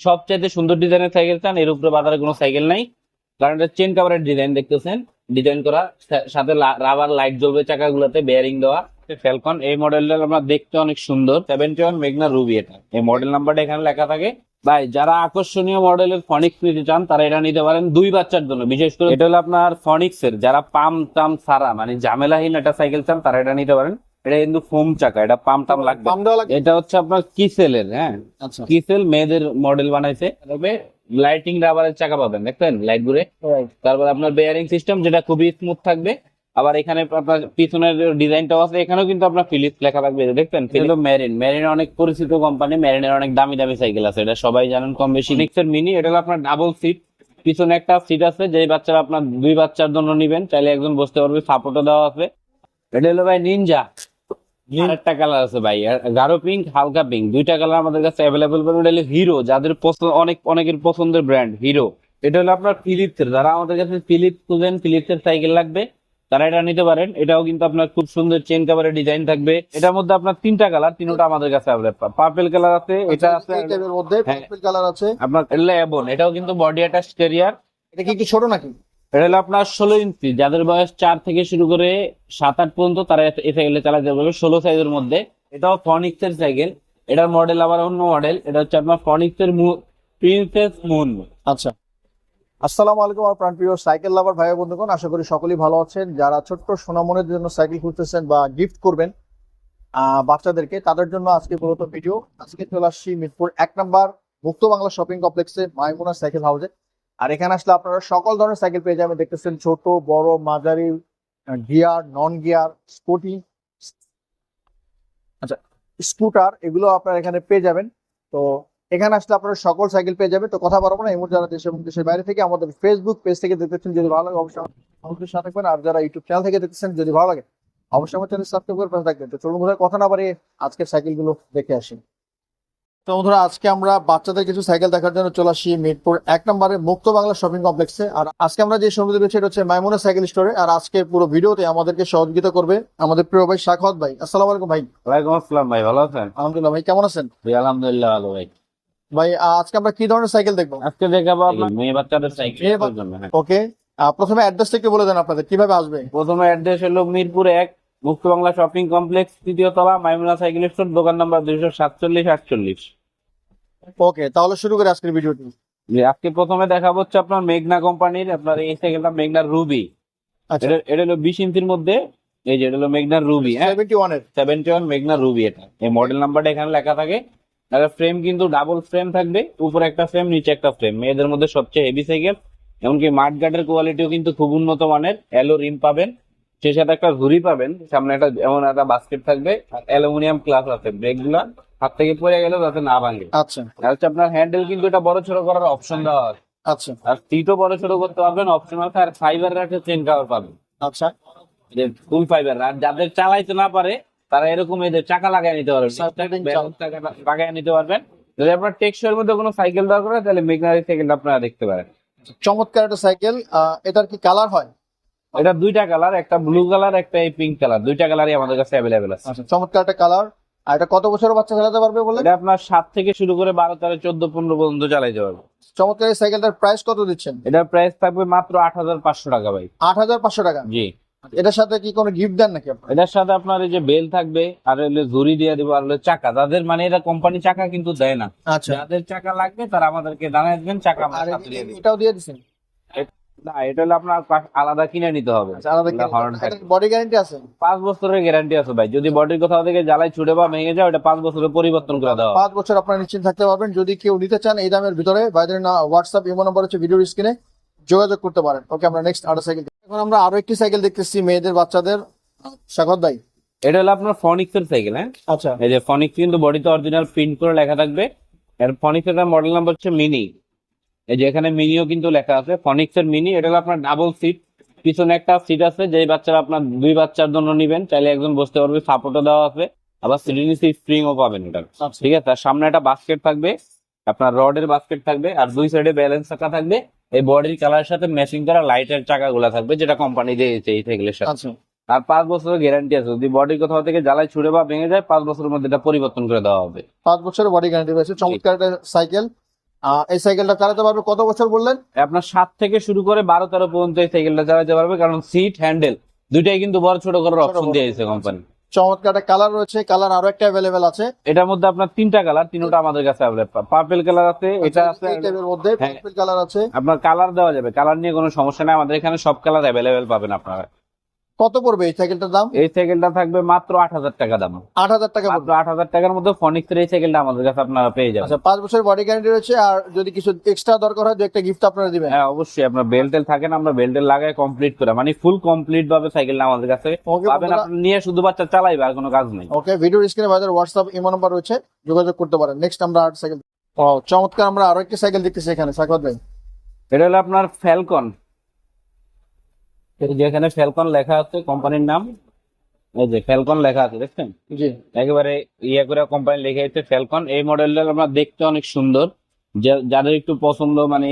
সবচাইতে সুন্দর ডিজাইনের সাইকেল চান এর উপরে বাজারে কোনো সাইকেল নাই। কারণ এটা চেন কাভারের ডিজাইন দেখতেছেন। ডিজাইন করা সাথে রাবার লাইট জ্বলবে চাকাগুলোতে বেয়ারিং দেওয়া। ফ্যালকন এই মডেলটা আমরা দেখতে অনেক সুন্দর। সেভেন্টি ওয়ান মেঘনা রুবি এটা। এই মডেল নাম্বারটা এখানে লেখা থাকে। ভাই যারা আকর্ষণীয় মডেলের ফনিক্স নিতে চান তারা এটা নিতে পারেন দুই বাচ্চার জন্য। বিশেষ করে এটা হলো আপনার ফনিক্স এর যারা পাম টাম সারা মানে ঝামেলাহীন একটা সাইকেল চান তারা এটা নিতে পারেন। এটা কিন্তু ফোম চাকা এটা পাম টাম লাগবে। এটা হচ্ছে আপনার কিসেলের হ্যাঁ? আচ্ছা। কিসেল মেয়েদের মডেল বানাইছে। তবে লাইটিং রাবারের চাকা পাবেন দেখবেন লাইট ঘুরে তারপর আপনার বেয়ারিং সিস্টেম যেটা খুবই স্মুথ থাকবে। আবার এখানে আপনার পিছনের ডিজাইনটাও আছে এখানেও কিন্তু আপনার ফিলিপস লেখা থাকবে দেখবেন হলো মেরিন মেরিন অনেক পরিচিত কোম্পানি মেরিনের অনেক দামি দামি সাইকেল আছে এটা সবাই জানেন কম বেশি। নিক্সের মিনি এটা হলো আপনার ডাবল সিট পিছনে একটা সিট আছে যে বাচ্চারা আপনার দুই বাচ্চার জন্য নিবেন চাইলে একজন বসতে পারবে সাপোর্টও দেওয়া আছে। এটা হলো ভাই নিনজা আরেকটা কালার আছে ভাই গাঢ় পিঙ্ক হালকা পিঙ্ক দুইটা কালার আমাদের কাছে অ্যাভেলেবল পাবেন এটা হলো হিরো যাদের পছন্দ অনেক অনেকের পছন্দের ব্র্যান্ড হিরো এটা হলো আপনার ফিলিপস এর যারা আমাদের কাছে ফিলিপস খুঁজেন ফিলিপস এর সাইকেল লাগবে তারা এটা নিতে পারেন। এটাও কিন্তু আপনার খুব সুন্দর চেন কাভারের ডিজাইন থাকবে। এটার মধ্যে আপনার তিনটা কালার তিনটা আমাদের কাছে অ্যাভেলেবল পার্পেল কালার আছে এটা আছে এই মধ্যে হ্যাঁ। পার্পল কালার আছে। আপনার এগুলো এবন এটাও কিন্তু বডি অ্যাটাচ ক্যারিয়ার এটা কি একটু ছোট নাকি? এটা হলো আপনার ষোলো ইঞ্চি যাদের বয়স চার থেকে শুরু করে সাত, আট পর্যন্ত তারা এই সাইকেলে চালাতে পারবে। ষোলো সাইজের মধ্যে, এটাও ফনিক্স এর সাইকেল এটার মডেল আবার অন্য মডেল এটা হচ্ছে আপনার ফনিক্স এর প্রিন্সেস মুন আচ্ছা। আসসালামু আলাইকুম আমার প্রাণপ্রিয় সাইকেল লাভার ভাই বন্ধুগণ, আশা করি সকলেই ভালো আছেন। যারা ছোট্ট সোনামনের জন্য সাইকেল খুঁজতেছেন বা গিফট করবেন বাচ্চাদেরকে, তাদের জন্য আজকে মূলত ভিডিও আজকে চলে আসছি মিরপুর এক নাম্বার মুক্ত বাংলা শপিং কমপ্লেক্সে মাইমুনা সাইকেল হাউসে আর এখানে আসলে আপনারা সকল ধরনের সাইকেল পেয়ে যাবেন। দেখতেছেন ছোট, বড়, মাঝারি, গিয়ার, নন গিয়ার, স্কুটি আচ্ছা স্কুটার, এগুলো আপনারা এখানে পেয়ে যাবেন। তো এখানে আসলে আপনারা সকল সাইকেল পেয়ে যাবেন। তো কথা বলব না, এই মুহূর্তে যারা দেশ এবং দেশের বাইরে থেকে আমাদের ফেসবুক পেজ থেকে দেখতেছেন, যদি ভালো লাগে অবশ্যই আমাদের সাথে থাকবেন। আর যারা ইউটিউব চ্যানেল থেকে দেখতেছেন, যদি ভালো লাগে, অবশ্যই আমার চ্যানেল সাবস্ক্রাইব করে পাশে থাকবেন। তো চলুন কথা না বাড়িয়ে আজকের সাইকেলগুলো দেখে আসি। তো বন্ধুরা আজকে আমরা বাচ্চাদের কিছু সাইকেল দেখার জন্য চলে আসি মিরপুর এক নম্বরে মুক্ত বাংলা শপিং কমপ্লেক্সে আর আজকে আমরা যে সমিতি রয়েছে এটা হচ্ছে মাইমুনা সাইকেল স্টোরে আর আজকে পুরো ভিডিওতে আমাদেরকে সহযোগিতা করবে আমাদের প্রিয় ভাই শাখাত ভাই। আসসালামু আলাইকুম ভাই। ওয়ালাইকুম আসসালাম ভাই ভালো আছেন? আলহামদুলিল্লাহ ভাই কেমন আছেন? জি, আলহামদুলিল্লাহ ভালো ভাই। ভাই আজকে আমরা কি ধরনের সাইকেল দেখব? আজকে দেখাবো আপনার মেয়ে বাচ্চাদের সাইকেল হ্যাঁ। ওকে প্রথমে অ্যাড্রেস থেকে বলে দেন আপনাদের কীভাবে আসবে? প্রথমে অ্যাড্রেস হলো মিরপুর এক মুক্ত বাংলা শপিং কমপ্লেক্স তৃতীয় তলা মাইমুনা সাইকেল স্টোর দোকান নাম্বার দুইশো সাতচল্লিশ আটচল্লিশ। ওকে তাহলে শুরু করে আজকের ভিডিওটি আজকে প্রথমে দেখাবো হচ্ছে আপনার মেঘনা কোম্পানির আপনার এই সাইকেলটা মেঘনা রুবি। আচ্ছা। এটা এটা হলো বিশ ইঞ্চির মধ্যে এই যে এটা হলো মেঘনা রুবি হ্যাঁ? সেভেন্টি ওয়ানের সেভেন্টি ওয়ান মেঘনা রুবি এটা। এই মডেল নাম্বারটা এখানে লেখা থাকে। আর ফ্রেম কিন্তু ডাবল ফ্রেম থাকবে উপরে একটা ফ্রেম নিচে একটা ফ্রেম মেয়েদের মধ্যে সবচেয়ে হেভি সাইকেল এমনকি মাঠ গার্ডের কোয়ালিটিও কিন্তু খুব উন্নত মানের। এলো রিম পাবেন সেই সাথে একটা ঝুড়ি পাবেন সামনে একটা এমন একটা বাস্কেট থাকবে আর অ্যালুমিনিয়াম ক্লাস আছে ব্রেকগুলা হাত থেকে পড়ে গেলে যাতে না ভাঙে। আচ্ছা। আর হচ্ছে আপনার হ্যান্ডেল কিন্তু এটা বড় ছোট করার অপশন দেওয়া আছে। আচ্ছা। আর সিটও বড় ছোট করতে পারবেন অপশন আছে আর ফাইবার একটা চেন কাভার পাবেন। আচ্ছা। ফুল ফাইবার আর যাদের চালাইতে না পারে তারা এরকম এদের চাকা লাগাই নিতে পারবেন লাগাই নিতে পারবেন। যদি আপনার টেক্সটের মধ্যে কোনো সাইকেল দরকার হয় তাহলে মেঘনারি সাইকেল আপনারা দেখতে পারেন। চমৎকার একটা সাইকেল এটার কি কালার হয়? এটা দুইটা কালার একটা ব্লু কালার একটা এই পিঙ্ক কালার দুইটা কালারই আমাদের কাছে অ্যাভেলেবেল আছে। আচ্ছা চমৎকার একটা কালার আর এটা কত বছরের বাচ্চা চালাতে পারবে বলে এটা আপনার সাত থেকে শুরু করে বারো তেরো চোদ্দ পনেরো পর্যন্ত চালাইতে পারবে। চমৎকার এই সাইকেলটার প্রাইস কত দিচ্ছেন? এটার প্রাইস থাকবে মাত্র আট হাজার পাঁচশো টাকা ভাই। আট হাজার পাঁচশো টাকা? জি। এটার সাথে কি কোনো গিফট দেন নাকি এটার সাথে আপনার এই যে বেল থাকবে আর হলো ঝুড়ি দিয়ে দিব আর হলো চাকা। যাদের মানে এটা কোম্পানি চাকা কিন্তু দেয় না। আচ্ছা। যাদের চাকা লাগবে তারা আমাদেরকে জানাই দিবেন চাকা এটাও দিয়ে দিচ্ছেন? না এটা হলো আপনার আলাদা কিনে নিতে হবে। বডি গ্যারান্টি আছে? পাঁচ বছরের গ্যারান্টি আছে ভাই। যদি বডির কোথাও থেকে জ্বালাই ছুটে বা ভেঙে যায় ওটা পাঁচ বছরে পরিবর্তন করে দেওয়া পাঁচ বছর আপনারা নিশ্চিন্ত থাকতে পারবেন। যদি কেউ নিতে চান এই দামের ভিতরে বাইরের না হোয়াটসঅ্যাপ ইমো নম্বর হচ্ছে ভিডিও স্ক্রিনে যোগাযোগ করতে পারেন। ওকে আমরা নেক্সট আরও সাইকেল এখন আমরা আরও একটি সাইকেল দেখতেছি মেয়েদের বাচ্চাদের। স্বাগত ভাই এটা হলো আপনার ফনিক্স এর সাইকেল হ্যাঁ? আচ্ছা। এই যে ফনিক্স কিন্তু বডিতে অরিজিনাল প্রিন্ট করে লেখা থাকবে। এর ফনিক্স এর মডেল নাম্বার হচ্ছে মিনি এই যে এখানে মিনিও কিন্তু লেখা আছে ফনিক্স এর মিনি এটা হলো আপনার ডাবল সিট পিছনে একটা সিট আছে যেই বাচ্চারা আপনার দুই বাচ্চার জন্য নিবেন চাইলে একজন বসতে পারবে সাপোর্টও দেওয়া আছে আবার সিটির নিচে স্প্রিং ও পাবেন এটা। আচ্ছা। ঠিক আছে আর সামনে একটা বাস্কেট থাকবে আপনার রডের বাস্কেট থাকবে আর দুই সাইডে ব্যালেন্স চাকা থাকবে এই বডির কালারের সাথে ম্যাচিং করা লাইটের চাকা গুলা থাকবে যেটা কোম্পানি দিয়েছে এই সাইকেলের সাথে আচ্ছা। আর পাঁচ বছরের গ্যারান্টি আছে যদি বডির কোথাও থেকে জ্বালায় ছুড়ে বা ভেঙে যায় পাঁচ বছরের মধ্যে এটা পরিবর্তন করে দেওয়া হবে। পাঁচ বছরের বডি গ্যারান্টি রয়েছে চমৎকার একটা সাইকেল এই সাইকেলটা চালাতে পারবে কত বছর বললেন? আপনার সাত থেকে শুরু করে বারো তেরো পর্যন্ত এই সাইকেলটা চালাতে পারবে কারণ সিট হ্যান্ডেল দুইটাই কিন্তু বড় ছোট করার অপশন দিয়েছে কোম্পানি চমৎকার একটা কালার রয়েছে কালার আরও একটা অ্যাভেলেবেল আছে। এটার মধ্যে আপনার তিনটা কালার তিনটা আমাদের কাছে পার্পেল কালার আছে এটা আছে টাইপের মধ্যে হ্যাঁ। পার্পল কালার আছে। আপনার কালার দেওয়া যাবে কালার নিয়ে কোনো সমস্যা নেই আমাদের এখানে সব কালার অ্যাভেলেবেল পাবেন আপনারা। কত পড়বে এই সাইকেলটার দাম? এই সাইকেলটা থাকবে মাত্র আট হাজার টাকা দাম। আট হাজার টাকা মাত্র আট হাজার টাকার মধ্যে ফনিক্সের এই সাইকেলটা আমাদের কাছে আপনারা পেয়ে যাবেন। আচ্ছা পাঁচ বছর বডি গ্যারান্টি রয়েছে আর যদি কিছু এক্সট্রা দরকার হয় দু একটা গিফট আপনারা দিবেন। হ্যাঁ অবশ্যই আপনার বেল্টেল থাকেন আমরা বেল্টেল লাগাই কমপ্লিট করে। মানে ফুল কমপ্লিট ভাবে সাইকেলটা আমাদের কাছে পাবেন। আপনি নিয়ে শুধু বাচ্চা চালাইবে আর কোনো কাজ নেই। ওকে ভিডিও স্ক্রিনে বাজার হোয়াটসঅ্যাপ ইমো নাম্বার রয়েছে যোগাযোগ করতে পারেন। নেক্সট আমরা আট সাইকেল ও চমৎকার আমরা আরও একটা সাইকেল দেখতেছি এখানে। সাকত ভাই। এটা হলো আপনার ফ্যালকন যেখানে ফ্যালকন লেখা আছে কোম্পানির নাম। এই যে ফ্যালকন লেখা আছে দেখছেন? জি। একেবারে ইয়ে করে কোম্পানি লিখে আছে ফ্যালকন এই মডেলটা আমরা দেখতে অনেক সুন্দর। যাদের একটু পছন্দ মানে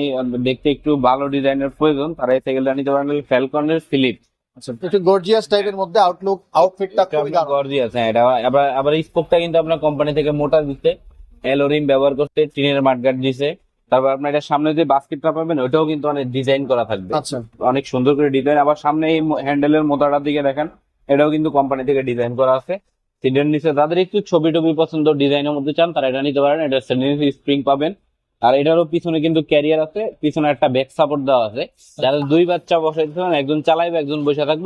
দেখতে একটু ভালো ডিজাইনের প্রয়োজন তারা এই সাইকেলটা নিতে পারেন। ফ্যালকনের ফিলিপ আচ্ছা একটু গর্জিয়াস টাইপের মধ্যে আউটলুক আউটফিটটা খুবই দারুণ। গর্জিয়াস হ্যাঁ এটা আবার আবার স্পোকটা কিন্তু আপনার কোম্পানি থেকে মোটা দিচ্ছে। এলোরিম ব্যবহার করতে টিনের মাঠগার্ড দিছে। তারপর আপনার এটা সামনে যে বাস্কেটটা পাবেন ওটাও কিন্তু অনেক ডিজাইন করা থাকবে। আচ্ছা। অনেক সুন্দর করে ডিজাইন আবার সামনে এই হ্যান্ডেলের মোতাটার দিকে দেখেন এটাও কিন্তু কোম্পানি থেকে ডিজাইন করা আছে। সিটের নিচে যাদের একটু ছবি টবি পছন্দ ডিজাইনের মধ্যে চান তারা এটা নিতে পারেন। এটা স্প্রিং পাবেন। আর এটারও পিছনে কিন্তু ক্যারিয়ার আছে পিছনে একটা ব্যাক সাপোর্ট দেওয়া আছে। যাদের দুই বাচ্চা বসে একজন চালাইবে একজন বসে থাকব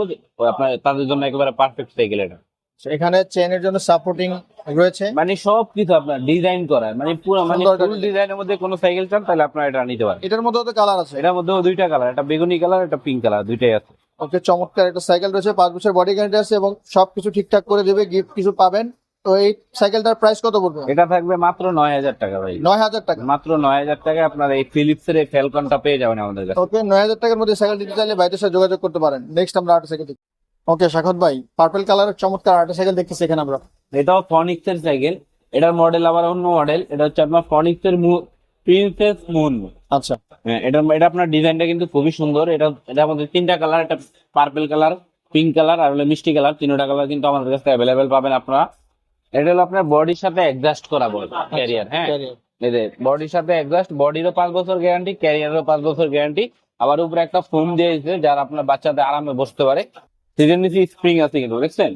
আপনার তাদের জন্য একেবারে পারফেক্ট সাইকেল এটা। এখানে চেনের জন্য সাপোর্টিং রয়েছে। মানে সব কিছু আপনার ডিজাইন করা। মানে পুরো মানে ফুল ডিজাইনের মধ্যে কোনো সাইকেল চান তাহলে আপনারা এটা নিতে পারেন। এটার মধ্যেও তো কালার আছে। এটার মধ্যেও দুইটা কালার একটা বেগুনি কালার একটা পিঙ্ক কালার দুইটাই আছে। ওকে চমৎকার একটা সাইকেল রয়েছে। পাঁচ বছর বডি গ্যারান্টি আছে এবং সবকিছু ঠিকঠাক করে দেবে গিফট কিছু পাবেন। তো এই সাইকেলটার প্রাইস কত পড়বে? এটা থাকবে মাত্র নয় হাজার টাকা ভাই। নয় হাজার টাকা। মাত্র নয় হাজার টাকায় আপনার এই ফিলিপসের এই ফ্যালকনটা পেয়ে যাবেন আমাদের কাছে। ওকে নয় হাজার টাকার মধ্যে সাইকেল দিতে চাইলে ভাইদের সাথে যোগাযোগ করতে পারেন। নেক্সট আমরা আরেকটা সাইকেল দেখি। ওকে শাখত ভাই পার্পল কালারের চমৎকার আরেকটা সাইকেল দেখতেছি এখানে আমরা। এটাও ফনিক্স এর সাইকেল এটার মডেল আবার অন্য মডেল এটা হচ্ছে আপনার ফনিক্স এর প্রিন্সেস মুন আচ্ছা। হ্যাঁ এটা এটা আপনার ডিজাইনটা কিন্তু খুবই সুন্দর এটা এটা আমাদের তিনটা কালার একটা পার্পল কালার পিঙ্ক কালার আর হলো মিষ্টি কালার তিনটা কালার কিন্তু আমাদের কাছে অ্যাভেলেবেল পাবেন আপনারা। এটা হলো আপনার বডির সাথে অ্যাডজাস্ট করা বল ক্যারিয়ার হ্যাঁ। Carrier। এই যে বডির সাথে অ্যাডজাস্ট বডিরও পাঁচ বছর গ্যারান্টি ক্যারিয়ারেরও পাঁচ বছর গ্যারান্টি আবার উপরে একটা ফোম দিয়েছে যার আপনার বাচ্চাদের আরামে বসতে পারে। সিজন নিচে স্প্রিং আছে কিন্তু দেখছেন?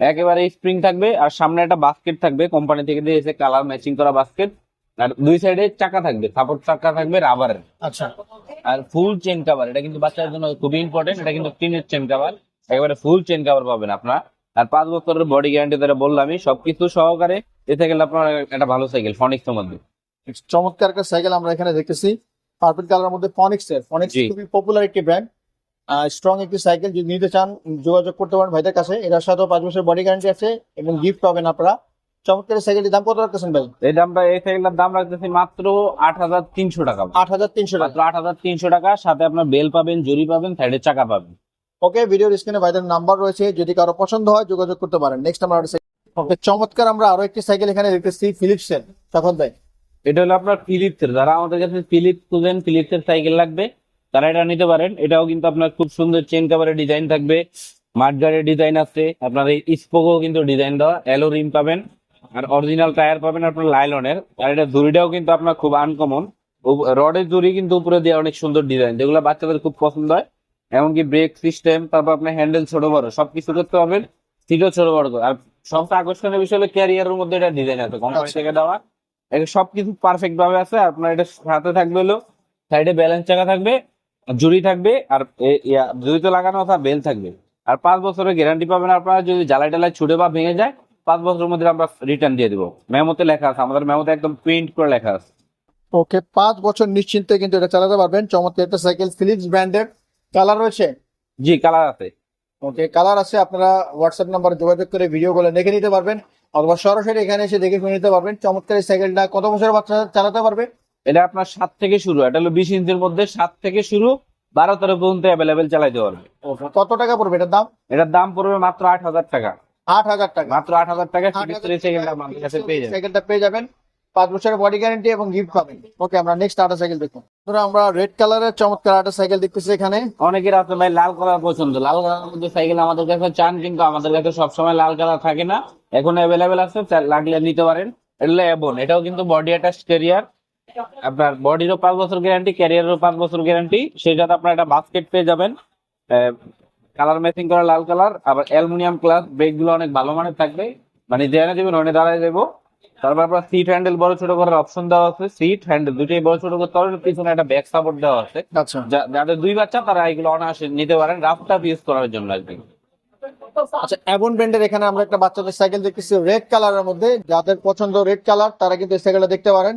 একেবারে স্প্রিং থাকবে আর সামনে একটা বাস্কেট থাকবে কোম্পানি থেকে দিয়েছে কালার ম্যাচিং করা বাস্কেট আর দুই সাইডে চাকা থাকবে সাপোর্ট চাকা থাকবে রাবারের আচ্ছা। আর ফুল চেন কাভার এটা কিন্তু বাচ্চাদের জন্য খুবই ইম্পর্টেন্ট এটা কিন্তু টিনের চেন কাভার একেবারে ফুল চেন কাভার পাবেন আপনারা। আর পাঁচ বছরের বডি গ্যারান্টি তারা বললামই সবকিছু সহকারে এ সাইকেল আপনার একটা ভালো সাইকেল ফনিক্সের মধ্যে। চমৎকার একটা সাইকেল আমরা এখানে দেখতেছি। পার্পল কালারের মধ্যে ফনিক্স এর। ফনিক্স খুবই পপুলার একটি ব্র্যান্ড স্ট্রং একটি সাইকেল যদি নিতে চান যোগাযোগ করতে পারেন ভাইদের কাছে। এটার সাথেও পাঁচ বছর বডি গ্যারান্টি আছে এবং গিফট পাবেন আপনারা। চমৎকার সাইকেলটির দাম কত রাখতেছেন ভাই? এই দামটা এই সাইকেলটার দাম রাখতেছি মাত্র আট হাজার তিনশো টাকা। আট হাজার তিনশো টাকা। আট হাজার তিনশো টাকা সাথে আপনার বেল পাবেন জরি পাবেন সাইডের চাকা পাবেন। ওকে ভিডিওর স্ক্রিনে ভাইদের নাম্বার রয়েছে। যদি কারও পছন্দ হয় যোগাযোগ করতে পারেন। নেক্সট আমরা ওকে চমৎকার আমরা আরও একটি সাইকেল এখানে দেখতেছি ফিলিপস এর। তখন ভাই। এটা হলো আপনার ফিলিপসের যারা আমাদের কাছে ফিলিপস খুঁজেন ফিলিপসের সাইকেল লাগবে। তারা এটা নিতে পারেন। এটাও কিন্তু আপনার খুব সুন্দর চেন কাভারের ডিজাইন থাকবে। মাঠগাড়ের ডিজাইন আছে। আপনার এই স্পোকও কিন্তু ডিজাইন দেওয়া। এলো রিম পাবেন। আর অরিজিনাল টায়ার পাবেন আপনার লাইলনের আর এটা জুড়িটাও কিন্তু আপনার খুব আনকমন রডের জুড়ি কিন্তু উপরে দিয়ে অনেক সুন্দর ডিজাইন যেগুলো বাচ্চাদের খুব পছন্দ হয়। এমনকি ব্রেক সিস্টেম তারপর আপনার হ্যান্ডেল ছোট বড়। সবকিছু করতে পারবেন। সিটও ছোট বড়। আর সবচেয়ে আকর্ষণীয় বিষয় হলো ক্যারিয়ারের মধ্যে এটা ডিজাইন আছে। কোম্পানি আচ্ছা। থেকে দেওয়া। এটা সবকিছু পারফেক্ট ভাবে আছে। আপনার এটা সাথে থাকবে হলো। সাইডে ব্যালেন্স চাকা থাকবে। জুড়ি থাকবে আর এ- ইয়া জুড়ি তো লাগানো আছে বেল থাকবে। আর পাঁচ বছরের গ্যারান্টি পাবেন আপনারা যদি জ্বালাই টালাই ছুটে বা ভেঙে যায় পাঁচ বছরের মধ্যে আমরা রিটার্ন দিয়ে দিব। মেমোতে লেখা আছে আমাদের মেমোতে একদম প্রিন্ট করে লেখা আছে। ওকে পাঁচ বছর নিশ্চিন্তে কিন্তু এটা চালাতে পারবেন। চমৎকার একটা সাইকেল ফিলিপস ব্র্যান্ডের কালার রয়েছে? জি কালার আছে। ওকে কালার আছে আপনারা হোয়াটসঅ্যাপ নাম্বারে যোগাযোগ করে ভিডিও গুলো দেখে নিতে পারবেন। অথবা সরাসরি এখানে এসে দেখে শুনে নিতে পারবেন। চমৎকার সাইকেলটা কত বছরের বাচ্চা চালাতে পারবে? এটা আপনার সাত থেকে শুরু। এটা হলো বিশ ইঞ্চির মধ্যে সাত থেকে শুরু বারো তেরো পর্যন্ত অ্যাভেলেবেল চালাইতে পারবে। কত টাকা পড়বে এটার দাম? এটার দাম পড়বে মাত্র আট হাজার টাকা। আট হাজার টাকা। মাত্র আট হাজার টাকা কাছে পেয়ে যাবেন। পাঁচ বছরের বডি গ্যারান্টি এবং গিফট পাবেন। ওকে আমরা নেক্সট আটা সাইকেল দেখুন ধরো আমরা রেড কালারের চমৎকার আটা সাইকেল দেখতেছি এখানে। অনেকের আছে ভাই লাল কালার পছন্দ। লাল কালারের মধ্যে সাইকেল আমাদের কাছে চান কিন্তু আমাদের কাছে সবসময় লাল কালার থাকে না। এখন অ্যাভেলেবেল আছে লাগলে নিতে পারেন। এটা হলো এবন এটাও কিন্তু বডি অ্যাটাচ ক্যারিয়ার আপনার বডিরও পাঁচ বছর গ্যারান্টি ক্যারিয়ারেরও পাঁচ বছর গ্যারান্টি সেটাতে আপনার একটা বাস্কেট পেয়ে যাবেন। কালার ম্যাচিং করা লাল কালার আবার অ্যালুমিনিয়াম ক্লাস ব্রেকগুলো অনেক ভালো মানের থাকবে। মানে যেখানে দেবেন ওখানে দাঁড়ায় দেবো তারপর আপনার সিট হ্যান্ডেল বড় ছোট করার অপশন দেওয়া আছে। সিট হ্যান্ডেল দুটোই বড় ছোট করতে পারবেন পিছনে একটা ব্যাক সাপোর্ট দেওয়া আছে। আচ্ছা। যাদের দুই বাচ্চা তারা এগুলো অনায়াসে নিতে পারেন। রাফ টাফ ইউজ করার জন্য আর কি। আচ্ছা ব্র্যান্ডের এখানে আমরা একটা বাচ্চাদের সাইকেল দেখতেছি রেড কালারের মধ্যে। যাদের পছন্দ রেড কালার তারা কিন্তু এই সাইকেলটা দেখতে পারেন।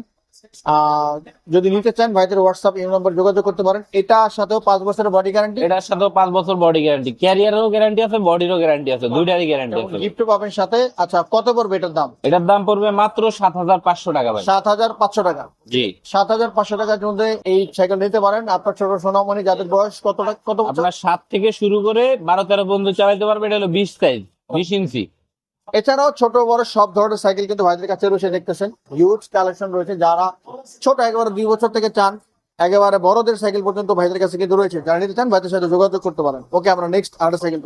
যদি নিতে চান ভাইদের হোয়াটসঅ্যাপ এই নম্বর যোগাযোগ করতে পারেন। এটার সাথেও পাঁচ বছরের বডি গ্যারান্টি এটার সাথেও পাঁচ বছর বডি গ্যারান্টি ক্যারিয়ারেরও গ্যারান্টি আছে বডিরও গ্যারান্টি আছে দুইটারই গ্যারান্টি আছে। গিফট পাবেন সাথে। আচ্ছা কত পড়বে এটার দাম? এটার দাম পড়বে মাত্র সাত হাজার পাঁচশো টাকা ভাই। সাত হাজার পাঁচশো টাকা। জি। সাত হাজার পাঁচশো টাকার মধ্যে এই সাইকেল নিতে পারেন। আপনার ছোট সোনামণি যাদের বয়স কত কত? আপনার সাত থেকে শুরু করে বারো তেরো পর্যন্ত চালাতে পারবে এটা হলো বিশ সাইজ বিশ ইঞ্চি এছাড়াও ছোট বড় সব ধরনের সাইকেল কিন্তু ভাইদের কাছে রয়েছে দেখতেছেন। হিউজ কালেকশন রয়েছে যারা ছোট একেবারে দুই বছর থেকে চান একেবারে বড়দের সাইকেল পর্যন্ত ভাইদের কাছে কিন্তু রয়েছে। যারা নিতে চান ভাইদের সাথে যোগাযোগ করতে পারেন। ওকে আমরা নেক্সট আরেকটা সাইকেল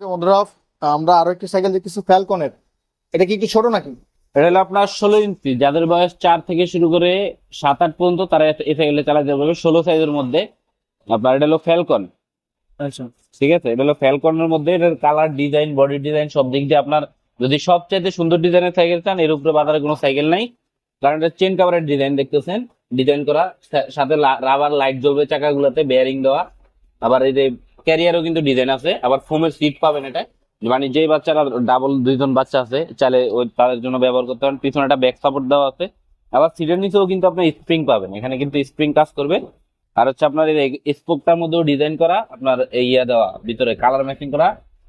বন্ধুরা আমরা আরও একটি সাইকেল দেখতেছি ফ্যালকনের এটা কি কি ছোট নাকি? এটা হলো আপনার ষোলো ইঞ্চি। যাদের বয়স চার থেকে শুরু করে সাত আট পর্যন্ত তারা এই সাইকেলে চালাতে পারবে। ষোলো সাইজের মধ্যে আপনার এটা হলো ফ্যালকন আচ্ছা। ঠিক আছে? এটা হলো ফ্যালকনের মধ্যে এটার কালার ডিজাইন বডি ডিজাইন সব দিক দিয়ে আপনার যদি সবচাইতে সুন্দর ডিজাইনের সাইকেল চান, এর উপরে বাজারে কোনো সাইকেল নাই। কারণ এটা চেন কাভারের ডিজাইন দেখতেছেন? ডিজাইন করা সাথে রাবার লাইট জ্বলবে চাকাগুলোতে বেয়ারিং দেওয়া। আবার এই যে ক্যারিয়ারও কিন্তু ডিজাইন আছে। আবার ফোমের সিট পাবেন এটা। মানে যেই বাচ্চারা ডাবল দুইজন বাচ্চা আছে, চাইলে ওই তাদের জন্য ব্যবহার করতে পারেন। পিছনে একটা ব্যাক সাপোর্ট দেওয়া আছে। আবার সিটের নিচেও কিন্তু আপনি স্প্রিং পাবেন। এখানে কিন্তু স্প্রিং কাজ করবে। আর হচ্ছে আপনার এই স্পোকটার মধ্যেও ডিজাইন করা, আপনার ইয়া দেওয়া, ভিতরে কালার ম্যাচিং করা।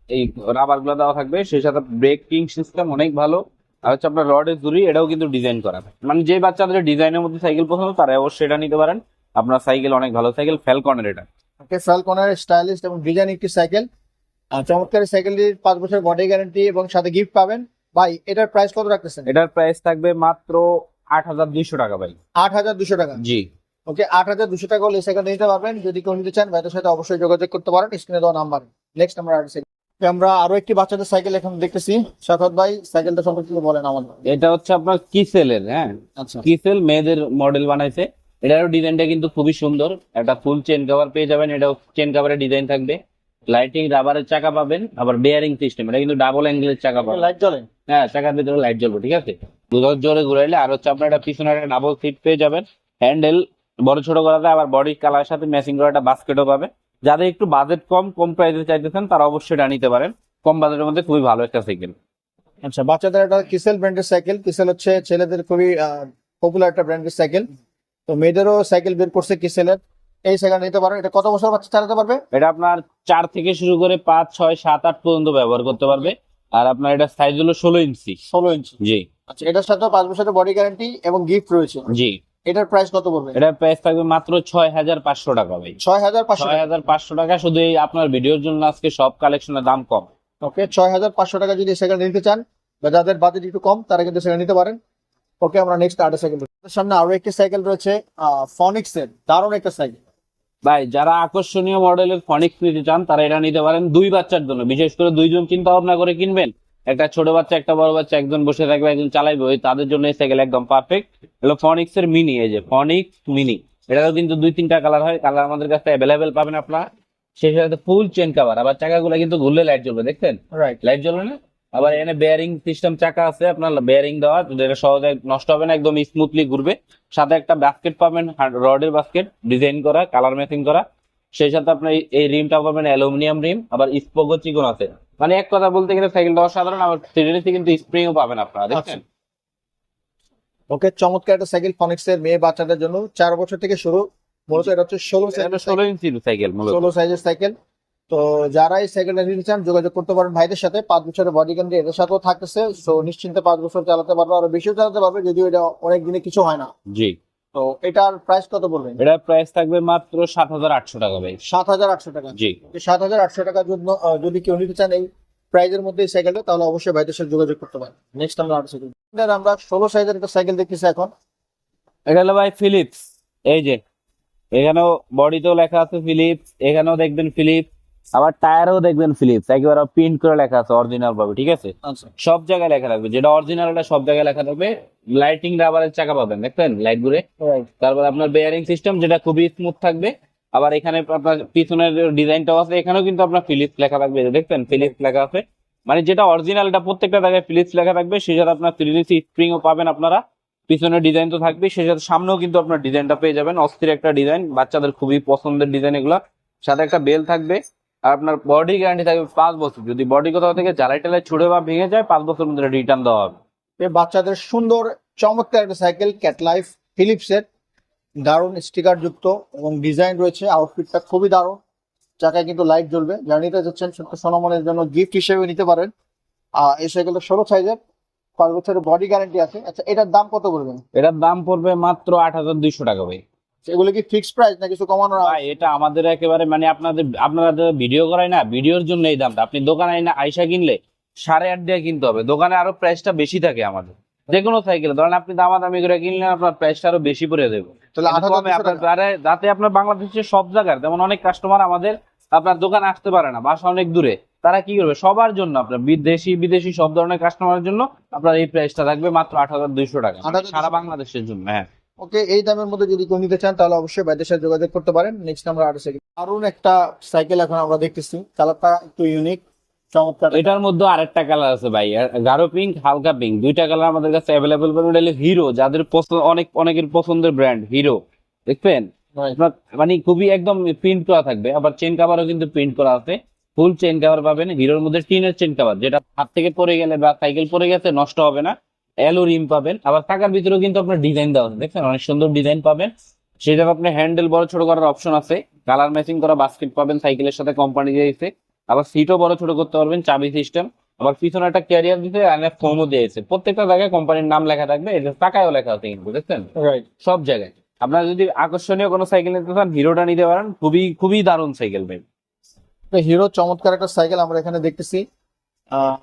এই রাবারগুলো দেওয়া থাকবে। সেই সাথে ব্রেকিং সিস্টেম অনেক ভালো। আর হচ্ছে আপনার রডের জুড়ি এটাও কিন্তু ডিজাইন করা মানে যে বাচ্চাদের ডিজাইনের মধ্যে সাইকেল পছন্দ তারা অবশ্যই এটা নিতে পারেন। আপনার সাইকেল অনেক ভালো। সাইকেল ফ্যালকনের এটা। ওকে ফ্যালকনের স্টাইলিশ এবং ডিজাইন একটি সাইকেল আর চমৎকার সাইকেলটির পাঁচ বছর বডি গ্যারান্টি এবং সাথে গিফট পাবেন। ভাই এটার প্রাইস কত রাখতেছেন? এটার প্রাইস থাকবে মাত্র আট হাজার দুইশো টাকা ভাই। আট হাজার দুশো টাকা? জি। ওকে আট হাজার দুশো টাকা হলে সাইকেল নিতে পারবেন। যদি কেউ নিতে চান ভাইদের সাথে অবশ্যই যোগাযোগ করতে পারেন। স্ক্রিনে দেওয়া নাম্বার নেক্সট সাইকেল আমরা আরও একটি বাচ্চাদের সাইকেল এখন দেখতেছি। সাখাত ভাই সাইকেলটা সম্পর্কে বলেন আমাদের। এটা হচ্ছে আপনার কিসেলের হ্যাঁ? আচ্ছা। কিসেল মেয়েদের মডেল বানাইছে। এটারও ডিজাইনটা কিন্তু খুবই সুন্দর। একটা ফুল চেন কভার পেয়ে যাবেন। এটাও চেন কভারের ডিজাইন থাকবে। লাইটিং রাবারের চাকা পাবেন। আবার বেয়ারিং সিস্টেম এটা কিন্তু ডাবল অ্যাঙ্গেলের চাকা পাবেন। লাইট জ্বলে? হ্যাঁ চাকার ভিতরে লাইট জ্বলবে ঠিক আছে? দুধর জোরে ঘুরাইলে আর হচ্ছে আপনার একটা পিছনে একটা ডাবল সিট পেয়ে যাবেন। হ্যান্ডেল বড় ছোট করাতে আবার বডি কালার সাথে ম্যাচিং করা একটা বাস্কেটও পাবে যাদের একটু বাজেট কম কম প্রাইসে চাইতেছেন তারা অবশ্যই এটা নিতে পারেন। কম বাজেটের মধ্যে খুবই ভালো একটা সাইকেল আচ্ছা বাচ্চাদের একটা কিসেল ব্র্যান্ডের সাইকেল কিসেল হচ্ছে ছেলেদের খুবই পপুলার একটা ব্র্যান্ডের সাইকেল তো মেয়েদেরও সাইকেল বের করছে কিসেলের এই সাইকেল নিতে পারেন এটা কত বছর বাচ্চা চালাতে পারবে? এটা আপনার চার থেকে শুরু করে পাঁচ ছয় সাত আট পর্যন্ত ব্যবহার করতে পারবে। আর আপনার এটা সাইজ হলো ষোলো ইঞ্চি। ষোলো ইঞ্চি। জি। আচ্ছা এটার সাথে পাঁচ বছরের বডি গ্যারান্টি এবং গিফট রয়েছে। জি। এটার প্রাইস কত পড়বে? এটার প্রাইস থাকবে মাত্র ছয় হাজার পাঁচশো টাকা ভাই। ছয় হাজার পাঁচশো ছয় হাজার পাঁচশো টাকা শুধু এই আপনার ভিডিওর জন্য আজকে সব কালেকশনের দাম কম। ওকে ছয় হাজার পাঁচশো টাকা যদি সাইকেল নিতে চান বা যাদের বাজেট একটু কম তারা কিন্তু সেটা নিতে পারেন। ওকে আমরা নেক্সট আরেকটা সাইকেল সামনে আরও একটি সাইকেল রয়েছে ফনিক্স এর দারুণ একটা সাইকেল ভাই যারা আকর্ষণীয় মডেলের ফনিক্স নিতে চান তারা এটা নিতে পারেন দুই বাচ্চার জন্য। বিশেষ করে দুইজন চিন্তা ভাবনা করে কিনবেন। একটা ছোট বাচ্চা একটা বড় বাচ্চা একজন বসে থাকবে একজন চালাইবে ওই তাদের জন্য এই সাইকেল একদম পারফেক্ট হলো ফনিক্স এর মিনি এই যে ফনিক্স মিনি এটাও কিন্তু দুই তিনটা কালার হয় কালার আমাদের কাছে অ্যাভেলেবেল পাবেন আপনারা। সেই সাথে ফুল চেন কাভার আবার চাকাগুলো কিন্তু ঘুরলে লাইট জ্বলবে দেখছেন? রাইট লাইট জ্বলবে না? আবার এখানে বেয়ারিং সিস্টেম চাকা আছে আপনার বেয়ারিং দেওয়া যেটা সহজে নষ্ট হবে না একদম স্মুথলি ঘুরবে। সাথে একটা বাস্কেট পাবেন রডের বাস্কেট ডিজাইন করা কালার ম্যাচিং করা। সেই সাথে আপনার এই- রিমটা পাবেন অ্যালুমিনিয়াম রিম আবার স্পোকও চিকন আছে। মানে এক কথা বলতে গেলে সাইকেলটা অসাধারণ আবার থ্রিডিতে কিন্তু স্প্রিংও পাবেন আপনারা দেখছেন? ওকে চমৎকার একটা সাইকেল ফনিক্স এর মেয়ে বাচ্চাদের জন্য। চার বছর থেকে শুরু মূলত এটা হচ্ছে ষোলো ষোলো ইঞ্চি সাইকেল মূলত। ষোলো সাইজের সাইকেল তো যারা এই সাইকেলটা নিতে চান যোগাযোগ করতে পারেন ভাইদের সাথে। পাঁচ বছরের বডি গ্যারান্টি এদের সাথেও থাকতেছে। তো নিশ্চিন্তে পাঁচ বছর চালাতে পারবে আর বেশিও চালাতে পারবে যদিও এটা অনেক দিনে কিছু হয় না। জি। তো এটার প্রাইস কত বলবেন? এটার প্রাইস থাকবে মাত্র সাত হাজার আটশো টাকা ভাই। সাত হাজার আটশো টাকা। জি। সাত হাজার আটশো টাকার জন্য আহ, যদি কেউ নিতে চান এই প্রাইজের মধ্যে এই সাইকেলটা তাহলে অবশ্যই ভাইদের সাথে যোগাযোগ করতে পারেন। নেক্সট আমরা আরেকটা সাইকেল আমরা ষোলো সাইজের একটা সাইকেল দেখতেছি এখন। এটা হলো ভাই ফিলিপস এই যে এখানেও বডিতেও লেখা আছে ফিলিপস এখানেও দেখবেন ফিলিপস আবার টায়ারও দেখবেন ফিলিপস একেবারে প্রিন্ট করে লেখা আছে অরিজিনাল পাবে ঠিক আছে? আচ্ছা। সব জায়গায় লেখা থাকবে যেটা অরিজিনাল ওটা সব জায়গায় লেখা থাকবে। লাইটিং রাবারের চাকা পাবেন দেখবেন লাইট ঘুরে তারপর আপনার বেয়ারিং সিস্টেম যেটা খুবই স্মুথ থাকবে। আবার এখানে আপনার পিছনের ডিজাইনটাও আছে এখানেও কিন্তু আপনার ফিলিপস লেখা থাকবে দেখবেন ফিলিপস লেখা আছে। মানে যেটা অরিজিনাল এটা প্রত্যেকটা জায়গায় ফিলিপস লেখা থাকবে সেই সাথে আপনার থ্রি স্প্রিংও পাবেন আপনারা। পিছনের ডিজাইন তো থাকবে সেই সাথে সামনেও কিন্তু আপনার ডিজাইনটা পেয়ে যাবেন। অস্থির একটা ডিজাইন বাচ্চাদের খুবই পছন্দের ডিজাইন এগুলো। সাথে একটা বেল থাকবে। আর আপনার বডি গ্যারান্টি থাকবে পাঁচ বছর। যদি বডি কোথাও থেকে জ্বালাই টালাই ছুড়ে বা ভেঙে যায় পাঁচ বছর মধ্যে রিটার্ন দেওয়া হবে। এই বাচ্চাদের সুন্দর চমৎকার একটা সাইকেল ক্যাটলাইফ ফিলিপসের দারুণ স্টিকার যুক্ত এবং ডিজাইন রয়েছে আউটফিটটা খুবই দারুণ। চাকায় কিন্তু লাইট জ্বলবে। যারা নিতে যাচ্ছেন ছোট্ট সোনামনের জন্য গিফট হিসেবে নিতে পারেন। আর এই সাইকেলটা ষোলো সাইজের পাঁচ বছরের বডি গ্যারান্টি আছে। আচ্ছা এটার দাম কত করবেন এটার দাম পড়বে মাত্র আট হাজার দুইশো টাকা ভাই। এগুলো কি ফিক্সড প্রাইস না কিছু কমানোর ভাই এটা আমাদের একেবারে মানে আপনাদের আপনারা ভিডিও করায় না ভিডিওর জন্য এই দামটা। আপনি দোকানে আইনা আইসা কিনলে সাড়ে আট দিয়ে কিনতে হবে। দোকানে আরও প্রাইসটা বেশি থাকে আমাদের। যে কোনো সাইকেল ধরেন আপনি দামাদামি করে কিনলে আপনার প্রাইসটা আরও বেশি পড়ে দেবে যাতে আপনার বাংলাদেশের সব জায়গার যেমন অনেক কাস্টমার আমাদের আপনার দোকানে আসতে পারে না বাসা অনেক দূরে। তারা কি করবে? সবার জন্য আপনার বিদেশি বিদেশি সব ধরনের কাস্টমারের জন্য আপনার এই প্রাইসটা থাকবে মাত্র আট হাজার দুইশো টাকা। সারা বাংলাদেশের জন্য হ্যাঁ। ওকে এই দামের মধ্যে যদি কেউ নিতে চান তাহলে অবশ্যই বাইদের সাথে যোগাযোগ করতে পারেন। নেক্সট আমরা আরও সাইকেল দারুণ একটা সাইকেল এখন আমরা দেখতেছি। কালারটা একটু ইউনিক চমৎকার। এটার মধ্যে আরেকটা কালার আছে ভাই। গাঢ় পিঙ্ক হালকা পিঙ্ক দুইটা কালার আমাদের কাছে অ্যাভেলেবল পাবেন এটা হিরো যাদের পছন্দ অনেক অনেকের পছন্দের ব্র্যান্ড হিরো দেখবেন মানে খুবই একদম প্রিন্ট করা থাকবে। আবার চেন কাভারও কিন্তু প্রিন্ট করা আছে। ফুল চেন কাভার পাবেন। হিরোর মধ্যে টিনের চেন কাভার যেটা হাত থেকে পড়ে গেলে বা সাইকেল পড়ে গেছে নষ্ট হবে না। এলো রিম পাবেন। আবার টাকার ভিতরেও কিন্তু আপনার ডিজাইন দেওয়া আছে। দেখছেন? অনেক সুন্দর ডিজাইন পাবেন। সেটা আপনার হ্যান্ডেল বড় ছোট করার অপশন আছে। কালার ম্যাচিং করা বাস্কেট পাবেন সাইকেলের সাথে কোম্পানি দিয়েছে আবার সিটও বড় ছোট করতে পারবেন চাবি সিস্টেম আবার পিছনে একটা ক্যারিয়ার দিতে আর ফোমও দিয়েছে প্রত্যেকটা জায়গায় কোম্পানির নাম লেখা থাকবে। এটা টাকায়ও লেখা আছে কিন্তু দেখছেন? রাইট সব জায়গায়। আপনারা যদি আকর্ষণীয় কোনো সাইকেল নিতে চান হিরোটা নিতে পারেন। খুবই খুবই দারুণ সাইকেল ভাই। হিরো চমৎকার একটা সাইকেল আমরা এখানে দেখতেছি। আহ,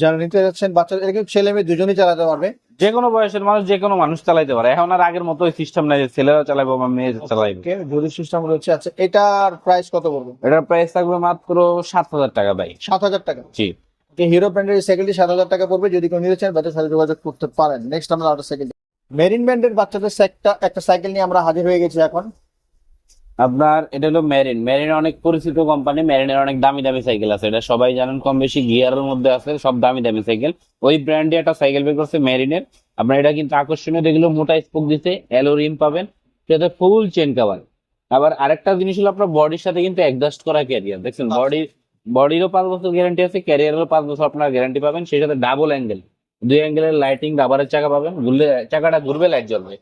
যারা নিতে যাচ্ছেন বাচ্চাদের এরকম ছেলে মেয়ে দুজনই চালাতে পারবে। যে কোনো বয়সের মানুষ যে কোনো মানুষ চালাইতে পারে। এখন আর আগের মতো সিস্টেম নাই যে ছেলেরা চালাইবো বা মেয়ে চালাইবে। ওকে জরি সিস্টেম রয়েছে আচ্ছা এটার প্রাইস কত পড়বে? এটার প্রাইস থাকবে মাত্র সাত হাজার টাকা ভাই। সাত হাজার টাকা? জি। ওকে হিরো ব্র্যান্ডের সাইকেলটি সাত হাজার টাকা পড়বে। যদি কেউ নিতে চান বাচ্চার সাথে যোগাযোগ করতে পারেন। নেক্সট আমরা আরেকটা সাইকেল মেরিন ব্র্যান্ডের বাচ্চাদের একটা সাইকেল নিয়ে আমরা হাজির হয়ে গেছি এখন। আপনার এটা হলো মেরিন মেরিন অনেক পরিচিত কোম্পানি মেরিনের অনেক দামি দামি সাইকেল আছে। এটা সবাই জানেন কম বেশি গিয়ারের মধ্যে আছে সব দামি দামি সাইকেল ওই ব্র্যান্ডে একটা সাইকেল বের করছে মেরিনের আপনার এটা কিন্তু আকর্ষণীয় দেখল মোটা স্পোক দিতে অ্যালো রিম পাবেন। সেটাতে ফুল চেন কাভার আবার আরেকটা জিনিস হলো আপনার বডির সাথে কিন্তু অ্যাডজাস্ট করা ক্যারিয়ার দেখছেন আচ্ছা। বডি বডিরও পাঁচ বছর গ্যারান্টি আছে ক্যারিয়ারেরও পাঁচ বছর আপনার গ্যারান্টি পাবেন। সেই সাথে ডাবল অ্যাঙ্গেল দুই অ্যাঙ্গেলের লাইটিং রাবারের চাকা পাবেন। ঘুরলে চাকাটা ঘুরবে লাইট জ্বলবে।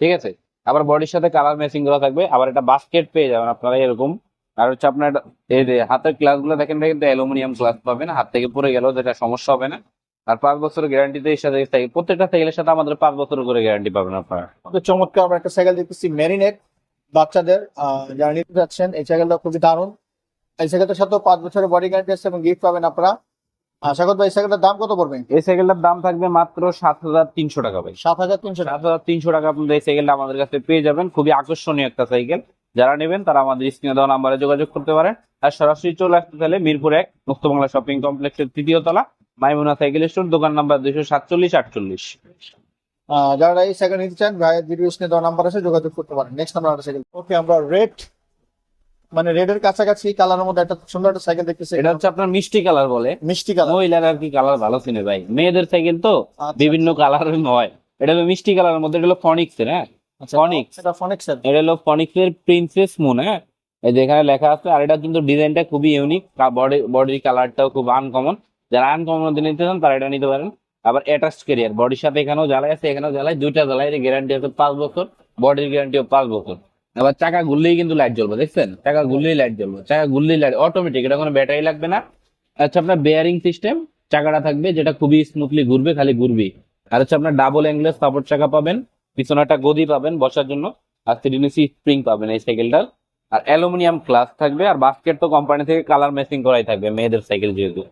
ঠিক আছে? আবার বডির সাথে কালার ম্যাচিং করা থাকবে, আবার একটা বাস্কেট পেয়ে যাবেন আপনারা এরকম। আর হচ্ছে আপনার এই যে হাতের গ্লাসগুলো দেখেন কিন্তু অ্যালুমিনিয়াম গ্লাস পাবেন, হাত থেকে পড়ে গেল যেটা সমস্যা হবে না। আর পাঁচ বছরের গ্যারান্টিতে এর সাথে সাইকেল, প্রত্যেকটা সাইকেলের সাথে আমাদের পাঁচ বছর করে গ্যারান্টি পাবেন আপনারা। চমৎকার, আমরা একটা সাইকেল দেখতেছি মেরিনের বাচ্চাদের যারা নিতে যাচ্ছেন, এই সাইকেলটা খুবই দারুণ। এই সাইকেলটার সাথে পাঁচ বছরের বডি গ্যারান্টি আছে এবং গিফট পাবেন আপনারা। ভাই সাইকেলটার দাম কত পড়বে? এই সাইকেলটার দাম থাকবে মাত্র সাত হাজার তিনশো টাকা ভাই। সাত হাজার তিনশো সাত হাজার তিনশো টাকা আপনাদের এই সাইকেলটা আমাদের কাছে পেয়ে যাবেন। খুবই আকর্ষণীয় একটা সাইকেল যারা নেবেন তারা আমাদের স্ক্রিনে দেওয়া নাম্বারে যোগাযোগ করতে পারেন। আর সরাসরি চলে আসতে চাইলে মিরপুর এক মুক্ত বাংলা শপিং কমপ্লেক্সের তৃতীয় তলা মাইমুনা সাইকেল স্টোর দোকান নাম্বার দুইশো সাতচল্লিশ আটচল্লিশ। আহ, যারা এই সাইকেল নিতে চান ভাইয়ের ভিডিও স্ক্রিনে দেওয়া নাম্বার আছে যোগাযোগ করতে পারেন। নেক্সট আমরা সাইকেল ওকে আমরা রেড মানে রেড এর কাছাকাছি কালারের মধ্যে একটা সুন্দর একটা সাইকেল দেখতেছি এটা হচ্ছে আপনার মিষ্টি কালার বলে। মিষ্টি কালার মহিলার আর কি কালার ভালো চিনে ভাই। মেয়েদের সাইকেল তো বিভিন্ন কালার হয় এটা হলো মিষ্টি কালারের মধ্যে এটা হলো ফনিক্স এর হ্যাঁ? ফনিক্স এটা ফনিক্স এর। এটা হলো ফনিক্স এর প্রিন্সেস মুন হ্যাঁ? এই যে এখানে লেখা আছে আর এটা কিন্তু ডিজাইনটা খুবই ইউনিক বডি বডির কালারটাও খুব আনকমন যারা আনকমন নিতে চান তারা এটা নিতে পারেন। আবার অ্যাটাচ ক্যারিয়ার বডির সাথে এখানেও জ্বালাই আছে এখানেও জ্বালাই। দুইটা জ্বালাই গ্যারান্টি আছে পাঁচ বছর। বডির গ্যারান্টিও পাঁচ বছর। আবার চাকা ঘুরলেই কিন্তু লাইট জ্বলবে, দেখছেন? চাকা ঘুরলেই লাইট জ্বলবে, চাকা ঘুরলেই লাইট অটোমেটিক এটা কোনো ব্যাটারি লাগবে না। আচ্ছা আপনার বেয়ারিং সিস্টেম চাকাটা থাকবে, যেটা খুবই স্মুথলি ঘুরবে, খালি ঘুরবে আর হচ্ছে আপনার ডাবল অ্যাঙ্গেল সাপোর্ট চাকা পাবেন, পিছনে একটা গদি পাবেন বসার জন্য, আর থ্রি স্প্রিং পাবেন এই সাইকেলটার আর অ্যালুমিনিয়াম ক্লাস থাকবে, আর বাস্কেট তো কোম্পানি থেকে কালার ম্যাচিং করাই থাকবে, মেয়েদের সাইকেল যেহেতু।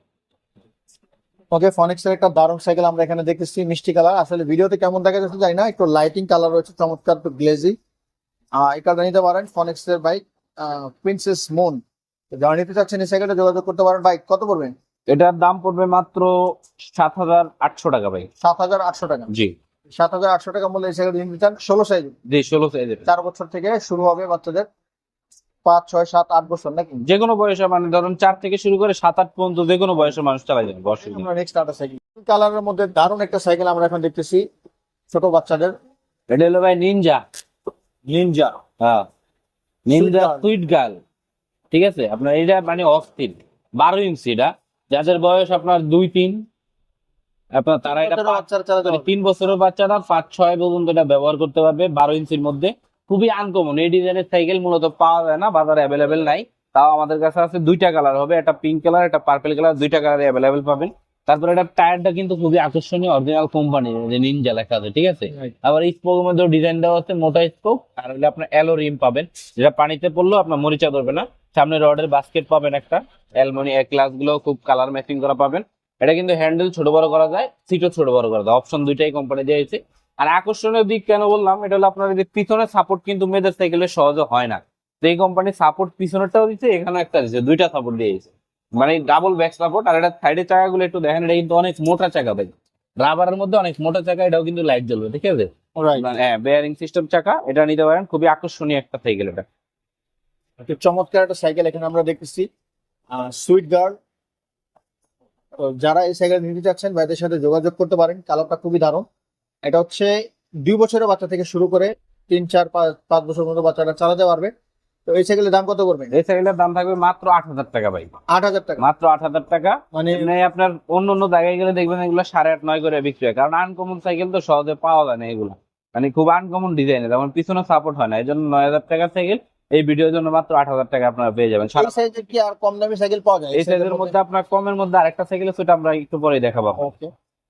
ওকে ফনিক্স এর একটা দারুণ সাইকেল আমরা এখানে দেখতেছি, মিষ্টি কালার আসলে ভিডিওতে কেমন দেখা যাচ্ছে জানি না, একটু লাইটিং কালার রয়েছে, চমৎকার, একটু গ্লেজি আহ এটা নিতে পারেন ফনিক্স এর বাইক প্রিন্সেস মুন যারা নিতে চাচ্ছেন এই সাইকেলটা যোগাযোগ করতে পারেন। বাইক কত পড়বে? এটার দাম পড়বে মাত্র সাত হাজার আটশো টাকা ভাই। সাত হাজার আটশো টাকা। জি। সাত হাজার আটশো টাকা মূল্যে এই সাইকেল নিতে চান। ষোলো সাইজ। জি ষোলো সাইজের চার বছর থেকে শুরু হবে বাচ্চাদের। পাঁচ ছয় সাত আট বছর নাকি? যে কোনো বয়সে মানে ধরুন চার থেকে শুরু করে সাত আট পর্যন্ত যে কোনো বয়সের মানুষ চালাই যাবে। আমরা নেক্সট আরেকটা সাইকেল কালারের মধ্যে দারুণ একটা সাইকেল আমরা এখন দেখতেছি ছোট বাচ্চাদের। এটা হলো ভাই নিনজা নিনজা হ্যাঁ। নিনজা সুইট গার্ল ঠিক আছে? আপনার এটা মানে অস্থির। বারো ইঞ্চি এটা। যাদের বয়স আপনার দুই তিন আপনার তারা এটা মানে। তিন বছরের বাচ্চারা পাঁচ ছয় পর্যন্ত এটা ব্যবহার করতে পারবে বারো ইঞ্চির মধ্যে। খুবই আনকমন এই ডিজাইনের সাইকেল মূলত পাওয়া যায় না বাজারে অ্যাভেলেবেল নাই। তাও আমাদের কাছে আছে। দুইটা কালার হবে। একটা পিঙ্ক কালার একটা পার্পল কালার দুইটা কালারে অ্যাভেলেবেল পাবেন। তারপরে এটা টায়ারটা কিন্তু খুবই আকর্ষণীয় অরিজিনাল কোম্পানির যে নিনজা লেখা আছে ঠিক আছে? আবার স্পোকের মধ্যে ডিজাইন দেওয়া আছে মোটা স্পোক আর হলে আপনার অ্যালো রিম পাবেন। যেটা পানিতে পড়লেও আপনার মরিচা ধরবে না। সামনে রডের বাস্কেট পাবেন একটা অ্যালমনি এক গ্লাসগুলো খুব কালার ম্যাচিং করা পাবেন। এটা কিন্তু হ্যান্ডেল ছোট বড় করা যায় সিটও ছোট বড় করা যায়। অপশন দুইটাই কোম্পানি দিয়েছে। আর আকর্ষণীয় দিক কেন বললাম এটা হলো আপনার যে পিছনে সাপোর্ট কিন্তু মেয়েদের সাইকেলে সহজে হয় না। তো এই কোম্পানি সাপোর্ট পিছনেরটাও দিচ্ছে এখানে একটা দিচ্ছে দুইটা সাপোর্ট দিয়েছে। মানে ডাবল ব্যাক সাপোর্ট আর এটা সাইডের চাকাগুলো একটু দেখেন এটা কিন্তু অনেক মোটা চাকা ভাই। রাবারের মধ্যে অনেক মোটা চাকা এটাও কিন্তু লাইট জ্বলবে ঠিক আছে? মানে, হ্যাঁ বেয়ারিং সিস্টেম চাকা এটা নিতে পারেন খুবই আকর্ষণীয় একটা সাইকেল এটা। চমৎকার একটা সাইকেল এখানে আমরা দেখতেছি। সুইট গার্ড যারা এই সাইকেল নিতে চাচ্ছেন ভাইদের সাথে যোগাযোগ করতে পারেন কালারটা খুবই দারুণ। এটা হচ্ছে দুই বছরের বাচ্চা থেকে শুরু করে তিন চার পাঁচ পাঁচ বছর মতো বাচ্চারা চালাতে পারবে। তো এই সাইকেলের দাম কত করবেন এই সাইকেলের দাম থাকবে মাত্র আট হাজার টাকা ভাই। আট হাজার টাকা। মাত্র আট হাজার টাকা। মানে মানে আপনার অন্য অন্য জায়গায় গেলে দেখবেন এগুলো সাড়ে আট নয় করে বিক্রি হয়। কারণ আনকমন সাইকেল তো সহজে পাওয়া যায় না এগুলো। মানে খুব আনকমন ডিজাইনের যেমন পিছনে সাপোর্ট হয় না। এই জন্য নয় হাজার টাকার সাইকেল এই ভিডিওর জন্য মাত্র আট হাজার টাকা আপনারা পেয়ে যাবেন। এই সাইজের কি আর কম দামি সাইকেল পাওয়া যায়? এই সাইজের মধ্যে আপনার কমের মধ্যে আরেকটা সাইকেল আছে সেটা আমরা একটু পরে দেখাবো ওকে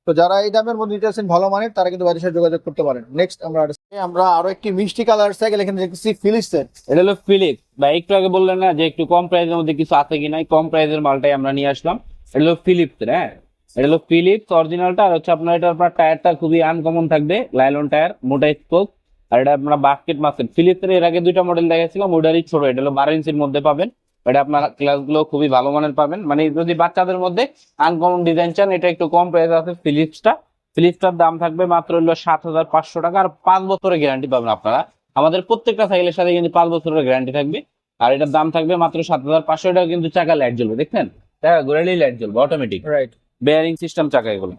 তো যারা এই দামের মধ্যে নিতে চাচ্ছেন ভালো মানের, তারা কিন্তু ভাইদের সাথে যোগাযোগ করতে পারেন। নেক্সট আমরা আমরা আরও একটি মিষ্টি কালার সাইকেল এখানে দেখতেছি ফিলিপসের এটা হলো ফিলিপ বা একটু আগে বললেন না যে একটু কম প্রাইসের মধ্যে কিছু আছে কি নাই? কম প্রাইসের মালটাই আমরা নিয়ে আসলাম। এটা হলো ফিলিপস হ্যাঁ? এটা হলো ফিলিপস অরিজিনালটা আর হচ্ছে আপনার এটা, আপনার টায়ারটা খুবই আনকমন থাকবে লাইলন টায়ার মোটা স্পোক আর এটা আপনার বাস্কেট মাস্কেট ফিলিপসের এর আগে দুইটা মডেল দেখাচ্ছিলাম, ওটারই ছোট, এটা হলো বারো ইঞ্চির মধ্যে পাবেন। এটা আপনার ক্লাসগুলো খুবই ভালো মানের পাবেন। মানে যদি বাচ্চাদের মধ্যে আনকমন ডিজাইন চান এটা একটু কম প্রাইস আছে। ফিলিপসটা ফিলিপসটার দাম থাকবে মাত্র হলো সাত হাজার পাঁচশো টাকা। আর পাঁচ বছরের গ্যারান্টি পাবেন আপনারা। আমাদের প্রত্যেকটা সাইকেলের সাথে কিন্তু পাঁচ বছরের গ্যারান্টি থাকবে। আর এটার দাম থাকবে মাত্র সাত হাজার পাঁচশো। টাকা কিন্তু চাকা লাইট জ্বলবে দেখছেন? চাকা ঘোরালেই লাইট জ্বলবে অটোমেটিক রাইট বেয়ারিং সিস্টেম চাকা এগুলো।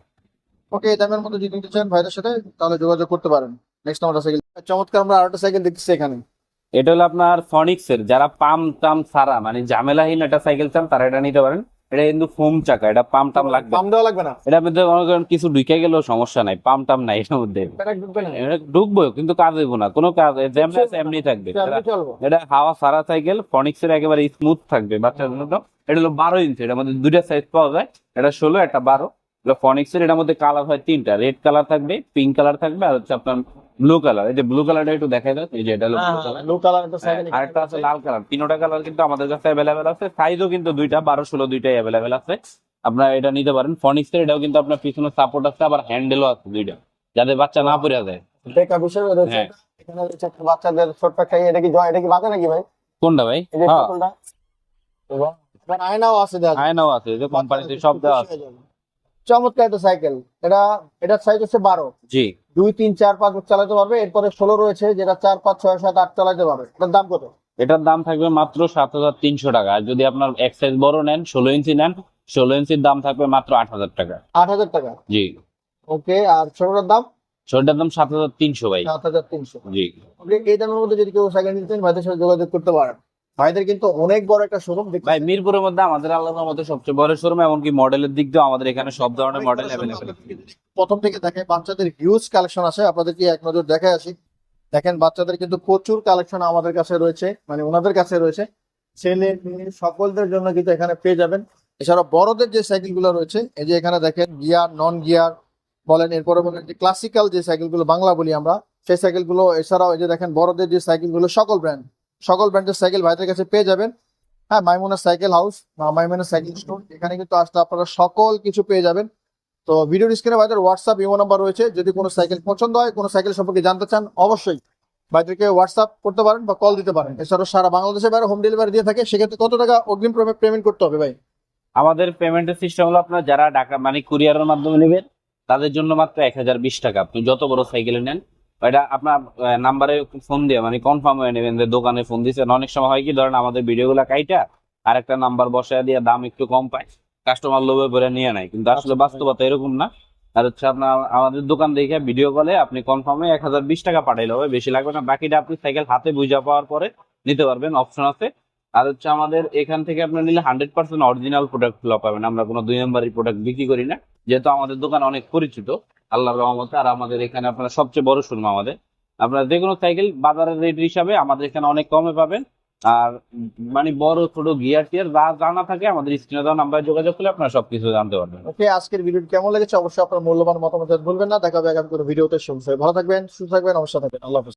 ওকে এই দামের মধ্যে যদি নিতে চান ভাইদের সাথে তাহলে যোগাযোগ করতে পারেন। নেক্সট আমরা সাইকেল চমৎকার আমরা আরেকটা সাইকেল দেখতেছি এখানে। এটা হলো আপনার ফনিক্স এর যারা পাম টাম সারা মানে ঝামেলাহীন একটা সাইকেল চান তারা এটা নিতে পারেন। এটা কিন্তু ফোম চাকা এটা পাম টাম লাগবে। পাম দেওয়া লাগবে না। এটার মধ্যে মনে করেন কিছু ঢুকে গেলেও সমস্যা নাই পাম টাম নাই এটার মধ্যে। ঢুকবে এটা কিন্তু কাজ হইব না কোনো কাজ যেমনি আছে এমনি থাকবে। এটা- হাওয়া সারা সাইকেল ফনিক্স এর একেবারে স্মুথ থাকবে বাচ্চাদের জন্য। এটা হলো বারো ইঞ্চি এটার মধ্যে দুইটা সাইজ পাওয়া যায়। এটা ষোলো একটা বারো। এটা ফনিক্স এর এটার মধ্যে কালার হয় তিনটা। রেড কালার থাকবে পিঙ্ক কালার থাকবে আর হচ্ছে আপনার ব্লু কালার এই যে ব্লু কালারটা একটু দেখাই দাও এই যে এটা হলো ব্লু কালার ব্লু কালার একটা সাইকেল আরেকটা আছে লাল কালার তিনটা কালার কিন্তু আমাদের কাছে অ্যাভেলেবেল আছে সাইজও কিন্তু দুইটা বারো ষোলো দুইটাই অ্যাভেলেবেল আছে। আপনারা এটা নিতে পারেন ফনিক্স এর এটাও কিন্তু আপনার পিছনে সাপোর্ট আছে আবার হ্যান্ডেলও আছে দুইটা যাতে বাচ্চা না পড়ে যায়। দেখা বিষয় রয়েছে। এখানে একটা বাচ্চাদের ছোট্ট একটা ইয়ে, এটা কি জয় এটা কি বাঁচা নাকি ভাই? কোনটা ভাই? এই যে হ্যাঁ। বোতলটা এবং আয়নাও আছে দেখা। যায়। আয়নাও আছে যে কোম্পানিতে সব দেওয়া আছে। চমৎকার একটা সাইকেল এটা এটার সাইজ হচ্ছে বারো। জি। দুই তিন চার পাঁচ চালাতে পারবে। এরপরে ষোলো রয়েছে যেটা চার পাঁচ ছয় সাত আট চালাতে পারবে। এটার দাম কত? এটার দাম থাকবে মাত্র সাত হাজার তিনশো টাকা। আর যদি আপনার এক সাইজ বড় নেন ষোলো ইঞ্চি নেন ষোলো ইঞ্চির দাম থাকবে মাত্র আট হাজার টাকা। আট হাজার টাকা? জি। ওকে আর ছোটটার দাম? ছোটটার দাম সাত হাজার তিনশো ভাই। সাত হাজার তিনশো। জি। ওকে এই দামের মধ্যে যদি কেউ সাইকেল নিতে চান ভাইদের সাথে যোগাযোগ করতে পারেন। ভাইদের কিন্তু অনেক বড় একটা শোরুম ভাই মিরপুরের মধ্যে আমাদের আল্লাহর মধ্যে সবচেয়ে বড় শোরুম এমনকি মডেলের দিক দিয়ে আমাদের এখানে সব ধরনের মডেল অ্যাভেলেবেল প্রথম থেকে দেখে বাচ্চাদের হিউজ কালেকশন আছে। আপনাদেরকে এক নজর দেখে আসি। দেখেন বাচ্চাদের কিন্তু প্রচুর কালেকশন আমাদের কাছে রয়েছে মানে ওনাদের কাছে রয়েছে। ছেলে মেয়ে সকলদের জন্য কিন্তু এখানে পেয়ে যাবেন। এছাড়া বড়দের যে সাইকেলগুলো রয়েছে এই যে এখানে দেখেন গিয়ার নন গিয়ার বলেন এরপরে বলেন যে ক্লাসিক্যাল যে সাইকেলগুলো বাংলা বলি আমরা সেই সাইকেলগুলো এছাড়াও এই যে দেখেন বড়দের যে সাইকেলগুলো সকল ব্র্যান্ড সকল ব্র্যান্ডের সাইকেল ভাইদের কাছে পেয়ে যাবেন। হ্যাঁ মাইমুনা সাইকেল হাউস বা মাইমুনা সাইকেল স্টোর এখানে কিন্তু আসলে আপনারা সকল কিছু পেয়ে যাবেন। তো ভিডিও স্ক্রিনে ভাইদের হোয়াটসঅ্যাপ ইমো নাম্বার রয়েছে। যদি কোনো সাইকেল পছন্দ হয়, কোনো সাইকেল সম্পর্কে জানতে চান, অবশ্যই ভাইদেরকে হোয়াটসঅ্যাপ করতে পারেন বা কল দিতে পারেন। এছাড়াও সারা বাংলাদেশে বাইরে হোম ডেলিভারি দিয়ে থাকে, সেক্ষেত্রে কত টাকা অগ্রিম পেমেন্ট করতে হবে ভাই? আমাদের পেমেন্টের সিস্টেম হলো আপনার যারা ঢাকা মানে কুরিয়ারের মাধ্যমে নেবেন, তাদের জন্য মাত্র এক হাজার বিশ টাকা। আপনি যত বড় সাইকেলে নেন এটা আপনার নাম্বারে ফোন দিয়ে মানে কনফার্ম হয়ে নেবেন যে দোকানে ফোন দিয়েছেন অনেক সময় হয় কি ধরেন আমাদের ভিডিওগুলো কাইটা আর একটা নাম্বার বসায় দিয়ে দাম একটু কম পায় কাস্টমার লোভে করে নিয়ে নেয়। কিন্তু আসলে আচ্ছা। বাস্তবতা এরকম না। আর হচ্ছে আপনার আমাদের দোকান দেখে ভিডিও কলে আপনি কনফার্মে এক হাজার বিশ টাকা পাঠাইলে হবে বেশি লাগবে না। বাকিটা আপনি সাইকেল হাতে বুঝা পাওয়ার পরে নিতে পারবেন অপশন আছে। আর হচ্ছে আমাদের এখান থেকে আপনার নিলে হান্ড্রেড পার্সেন্ট অরিজিনাল প্রোডাক্টগুলো পাবেন। আমরা কোনো দুই নম্বরের প্রোডাক্ট বিক্রি করি না যেহেতু আমাদের দোকান অনেক পরিচিত। আল্লাহর রহমতে, আর আমাদের এখানে আপনার সবচেয়ে বড় শোরুম আমাদের। আপনার যে কোনো সাইকেল বাজারের রেট হিসাবে আমাদের এখানে অনেক কমে পাবেন। আর মানে বড় ছোট গিয়ার টিয়ার যা জানা থাকে আমাদের স্ক্রিনে দেওয়া নাম্বারে যোগাযোগ করলে আপনারা সবকিছু জানতে পারবেন। ওকে, আজকের ভিডিও কেমন লেগেছে? অবশ্যই আপনার মূল্যবান মতামত ভুলবেন না। দেখা হবে আগামী কোনো ভিডিওতে শুনছে ভালো থাকবেন, সুস্থ থাকবেন, অবশ্যই থাকবেন। আল্লাহ